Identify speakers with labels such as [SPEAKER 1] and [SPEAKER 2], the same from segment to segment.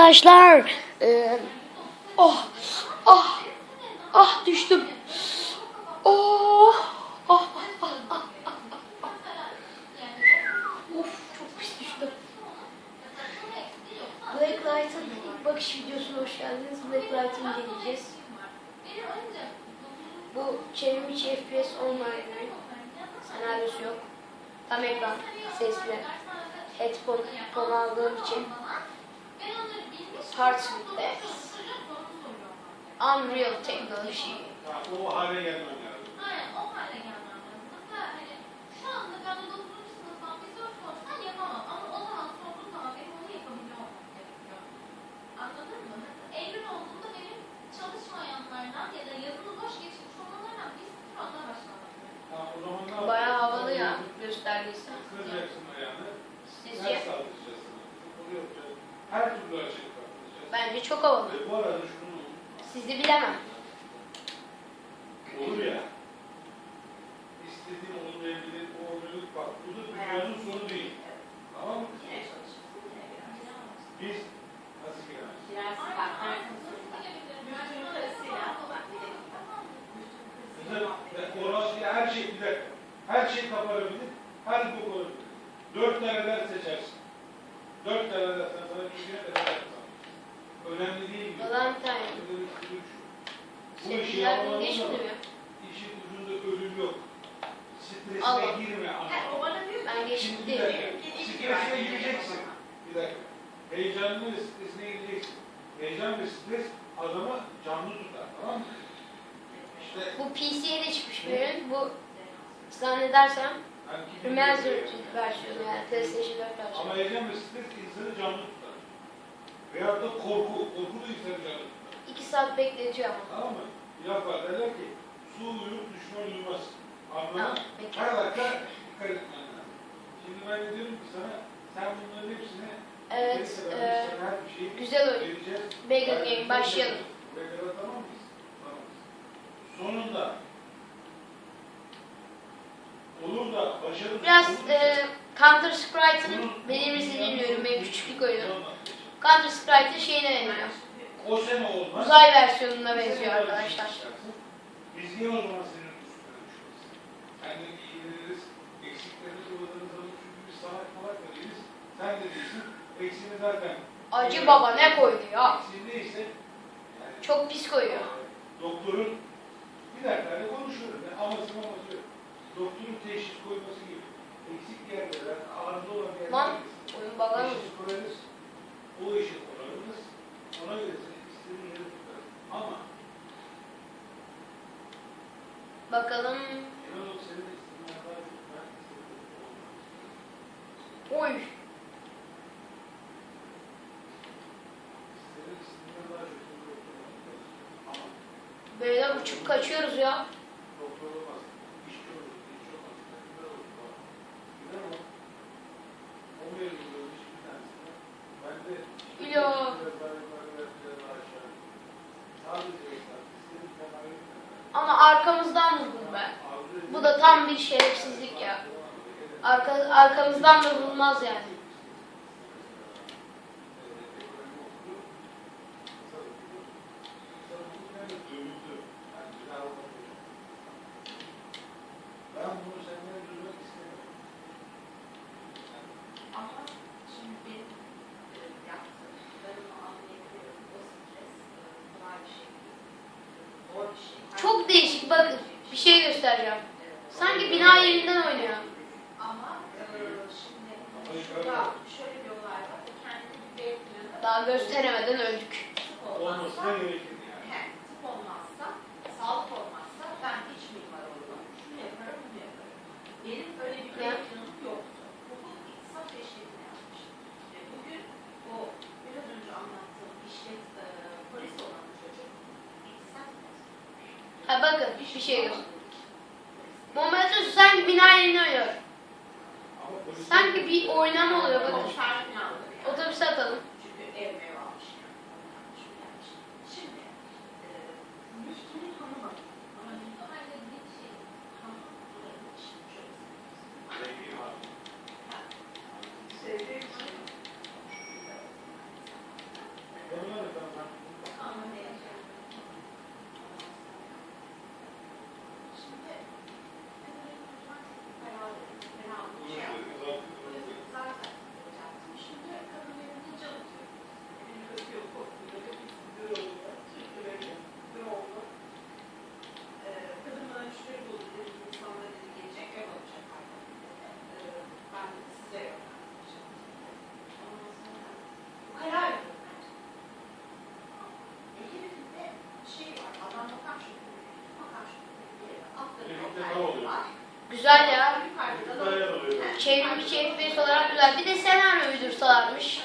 [SPEAKER 1] arkadaşlar. Ee, oh, ah, ah düştüm. Oh, ah, ah, ah, ah, ah. Of çok pis düştüm. Black Light'ın ilk bakış videosuna hoş geldiniz. Black Light'ı inceleyeceğiz. Bu çevrimiçi FPS online oyun. Senaryosu yok. Tam ekran, sesli. Headphone aldığım için. Parts with Dex. Unreal Technology. Bence çok havalı. Sizi bilemem.
[SPEAKER 2] olur ya. İstediğin olmayabilir, o olmayabilir. Bak bu da dünyanın sonu değil. Tamam mı? Biz nasıl giremeyiz? Mesela orası her şey bir dakika. Her şey kapanabilir, Bu işi
[SPEAKER 1] Sevgiler
[SPEAKER 2] yapmanın
[SPEAKER 1] gün geçmedi
[SPEAKER 2] da
[SPEAKER 1] mi?
[SPEAKER 2] işin ucunda ölüm yok. Stresine
[SPEAKER 1] Allah.
[SPEAKER 2] girme anlamında.
[SPEAKER 1] Ben
[SPEAKER 2] Şimdi
[SPEAKER 1] geçtim
[SPEAKER 2] bir
[SPEAKER 1] değil.
[SPEAKER 2] dakika. Stresine gireceksin. Bir dakika. Heyecanlı ve stresine gireceksin. Heyecan ve stres adamı canlı tutar. Tamam mı? İşte
[SPEAKER 1] Bu PC'ye de çıkmış bir ürün. Bu zannedersem Remastered
[SPEAKER 2] bilir-
[SPEAKER 1] versiyonu yani PlayStation 4
[SPEAKER 2] Ama
[SPEAKER 1] versiyonu.
[SPEAKER 2] heyecan ve stres insanı canlı tutar. Veyahut da korku. Korku da insanı canlı tutar.
[SPEAKER 1] 2 saat bekletiyor ama.
[SPEAKER 2] Tamam mı? Laf var derler ki su uyur düşman uyumaz. Anladın. Her dakika dikkat etmen lazım. Şimdi ben diyorum ki sana sen bunların hepsini
[SPEAKER 1] Evet, e,
[SPEAKER 2] bir şeyi
[SPEAKER 1] güzel oyun. Mega Game, başlayalım.
[SPEAKER 2] Kadar tamam mıyız? Tamam. Sonunda olur da başarılı
[SPEAKER 1] Biraz e, Counter Strike'ın
[SPEAKER 2] Bunun-
[SPEAKER 1] verilmesini
[SPEAKER 2] bunun
[SPEAKER 1] bilmiyorum. Benim küçüklük oyunu. Counter Strike'ın şeyine benziyor.
[SPEAKER 2] O sene olmaz.
[SPEAKER 1] Uzay versiyonuna benziyor arkadaşlar.
[SPEAKER 2] Biz niye o zaman senin üstüne düşüyoruz? Yani iyileriniz, eksikleriniz olanınız alın çünkü biz salak malak da değiliz. Sen de değilsin. Eksiğini zaten.
[SPEAKER 1] Acı baba ne koydu ya?
[SPEAKER 2] Eksiği neyse. Yani
[SPEAKER 1] Çok pis koyuyor.
[SPEAKER 2] doktorun bir dakika hani konuşuyorum. Ne aması maması yok. Doktorun teşhis koyması gibi. Eksik yerlere, ağrıda olan yerlere
[SPEAKER 1] Lan, oyun bagan mı?
[SPEAKER 2] teşhis koyarız. O işi koyarız. Ona göre seni istediğin yere tutarız. Ama
[SPEAKER 1] Bakalım.
[SPEAKER 2] genel olarak senin de istediğin daha çok ben istediğim olmaz.
[SPEAKER 1] Oy.
[SPEAKER 2] Senin istediğinden daha çok senin doktor olmak Ama
[SPEAKER 1] Böyle uçup kaçıyoruz ya.
[SPEAKER 2] doktor olmaz. İşçi olur, işçi olmaz. Gider olur falan. Gider o. O mevzu böyle iş bir tanesine. Ben de
[SPEAKER 1] Ya.
[SPEAKER 2] biraz daha yukarı biraz biraz daha aşağı. Sadece esnaf. İstediğin kadar ayrı.
[SPEAKER 1] Ama arkamızdan vurdum ben. Bu da tam bir şerefsizlik ya. Arka, arkamızdan da vurulmaz yani.
[SPEAKER 2] Ben bunu senden duymak istemiyorum.
[SPEAKER 3] Ama şimdi benim e, yaptıklarımı anlayabiliyorum. O stres e, kolay bir şey değil. Zor bir şey.
[SPEAKER 1] Çok değişik bakın. Bir şey göstereceğim. Sanki bina yerinden oynuyor.
[SPEAKER 3] Şurada şöyle bir olay var. Kendini
[SPEAKER 1] Daha gösteremeden öldük.
[SPEAKER 2] Olması
[SPEAKER 3] olmazsa,
[SPEAKER 2] da gerekir yani.
[SPEAKER 3] he, tıp olmazsa, sağlık olmazsa ben hiç mimar olurum. Şunu yaparım, bunu yaparım. Benim öyle bir B
[SPEAKER 1] Ya.
[SPEAKER 3] planım yoktu. Hukuk iktisat eşliğini yapmıştım. Ve bugün o biraz önce anlattığım işlet e, polis olan çocuk iktisat.
[SPEAKER 1] Ha bakın bir şey. Muhammed Özü sanki bina yerinden oynuyor. Sanki bir oynama oluyor bakın.
[SPEAKER 3] Konser falan oluyor.
[SPEAKER 1] Otobüse atalım.
[SPEAKER 3] Çünkü ev mev almış yani. Şu gelmiş. Şimdi e, müftünü tanımadım. Ama müftüyle bir şey tanımadım. Şimdi şöyle
[SPEAKER 2] Zengin var.
[SPEAKER 3] sevdiğim şey.
[SPEAKER 1] Güzel ya.
[SPEAKER 3] Yukarıda da
[SPEAKER 1] Çevrimiçi FPS olarak güzel. Bir de senaryo uydursalarmış.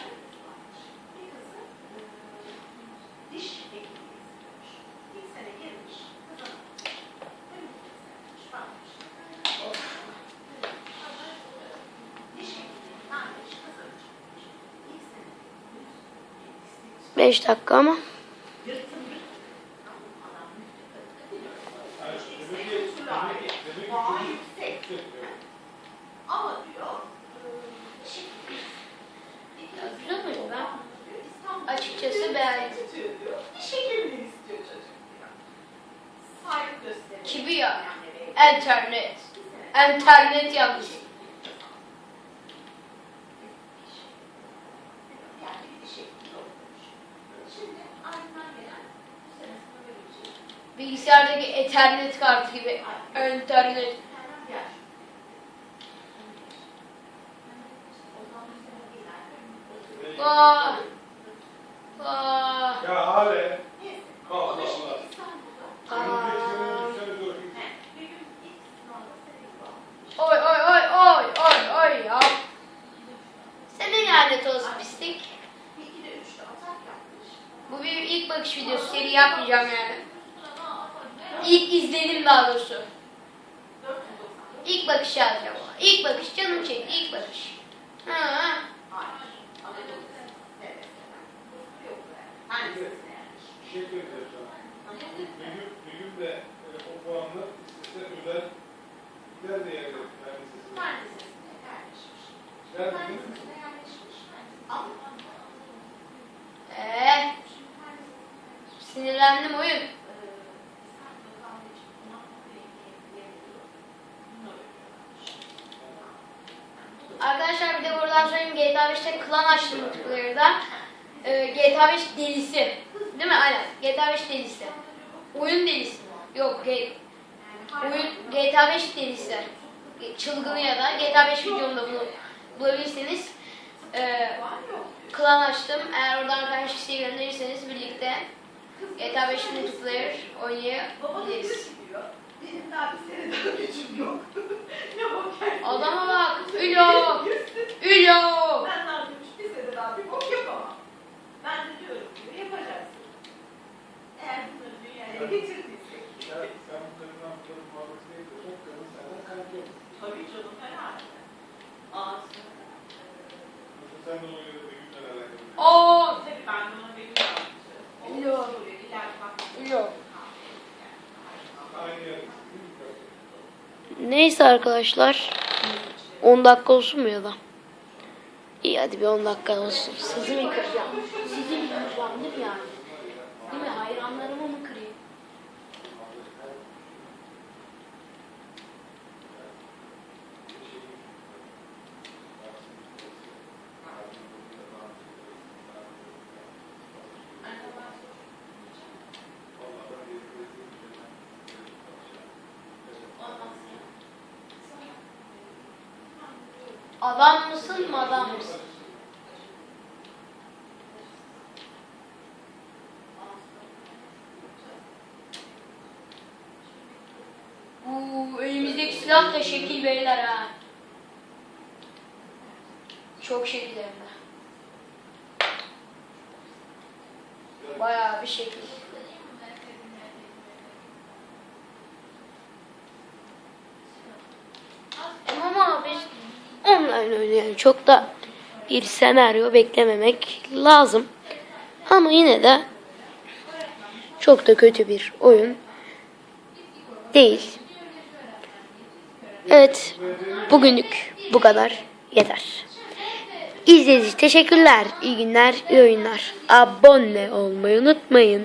[SPEAKER 3] bir kızı e, diş hekimliği istiyormuş. İlk sene girmiş, kazanamamış. Önümüzdeki sene gitmiş, bakmış. Diş hekimliği vermiş, kazanacakmış. İlk sene yüz,
[SPEAKER 1] 5 dakika ama.
[SPEAKER 3] yırtın yırtın. Tamam, adam müftü biliyor.
[SPEAKER 2] Yani
[SPEAKER 3] İlk
[SPEAKER 2] demek
[SPEAKER 3] sene
[SPEAKER 2] ki-
[SPEAKER 3] usulü
[SPEAKER 2] demek ki- demek ki
[SPEAKER 3] Daha
[SPEAKER 2] çocuk-
[SPEAKER 3] yüksek.
[SPEAKER 2] Yüksek diyor.
[SPEAKER 3] Ama diyor, e, diş hekimliği
[SPEAKER 1] Ya güzel mi? Ben
[SPEAKER 3] İstanbul
[SPEAKER 1] açıkçası beğendim.
[SPEAKER 3] tutuyor diyor. Diş hekimliği istiyor çocuk diyor. Saygı gösteriyor.
[SPEAKER 1] Kibi ya.
[SPEAKER 3] Yani
[SPEAKER 1] İnternet.
[SPEAKER 3] bir sene-
[SPEAKER 1] İnternet yanlış.
[SPEAKER 3] Yani bir diş hekimliği okumuş. Şimdi ardından gelen bu sene sana verecek.
[SPEAKER 1] Bilgisayardaki Ethernet kartı gibi.
[SPEAKER 3] İleride-
[SPEAKER 1] Aa. Aa.
[SPEAKER 2] Ya abi. Allah Allah.
[SPEAKER 3] İstanbul'da.
[SPEAKER 2] Senin geç senin üç sene dur.
[SPEAKER 3] He, bir gün ilk sınavda seni almış.
[SPEAKER 1] Oy oy oy oy oy oy ya. Senin lanet olsun pislik. Bu bir ilk bakış videosu. Seri yapmayacağım yani. İlk izledim daha doğrusu.
[SPEAKER 3] 494.
[SPEAKER 1] İlk bakış yazacağım. İlk bakış canım çekti. İlk bakış. Ha.
[SPEAKER 2] Bir gün, bir gün de e, o puanla istese özel gider de yerler. Yani istese.
[SPEAKER 3] Fen Lisesi'ne yerleşmiş.
[SPEAKER 2] Der
[SPEAKER 3] Fen
[SPEAKER 2] mi?
[SPEAKER 3] Lisesi'ne yerleşmiş.
[SPEAKER 1] Eee. Sinirlendim oyun. Arkadaşlar bir de buradan söyleyeyim GTA 5'te klan açtım multiplayer'da. Ee, GTA 5 delisi. Değil mi? Aynen. GTA 5 delisi. Oyun delisi. Yok. Ge- oyun GTA 5 delisi. Çılgını ya da GTA 5 videomda bunu bulabilirsiniz. Ee, klan açtım. Eğer oradan arkadaş isteği gönderirseniz birlikte GTA 5 multiplayer oynayabiliriz.
[SPEAKER 3] ki diyor, benim daha bir senedir gücüm yok. ne bok yersin?
[SPEAKER 1] Adama bak. Ülo. Ülo.
[SPEAKER 3] Ben daha demiş bir sene daha bir bok yapamam. Ben de diyorum ki yapacaksın. Eğer bunları dünyaya getirdiysek.
[SPEAKER 2] Ya sen bu kadından bu kadın muhabbeti ne yapıyorsan kadın senden kanki olur.
[SPEAKER 3] Tabii canım herhalde. Ağzını.
[SPEAKER 2] Mesela sen de oynadığı bir günler alakalı.
[SPEAKER 1] Oo.
[SPEAKER 3] Tabii ben buna veriyorum. O
[SPEAKER 1] Yok.
[SPEAKER 3] soruyor, ileride bak.
[SPEAKER 1] Yok.
[SPEAKER 2] Aynı yer. değil mi?
[SPEAKER 1] Neyse arkadaşlar. 10 dakika olsun mu ya da? İyi hadi bir 10 dakika olsun. Sizi mi kıracağım? Sizi mi kıracağım değil mi yani? Değil mi? Hayranlarımı mı kırayım? Adam mısın madam mısın? Uuu elimizdeki silah da şekil beyler ha. Çok şekil hem de. Bayağı bir şekil. Ama biz online oynayan çok da bir senaryo beklememek lazım. Ama yine de çok da kötü bir oyun değil. Evet, bugünlük bu kadar yeter. İzlediğiniz teşekkürler. İyi günler, iyi oyunlar. Abone olmayı unutmayın.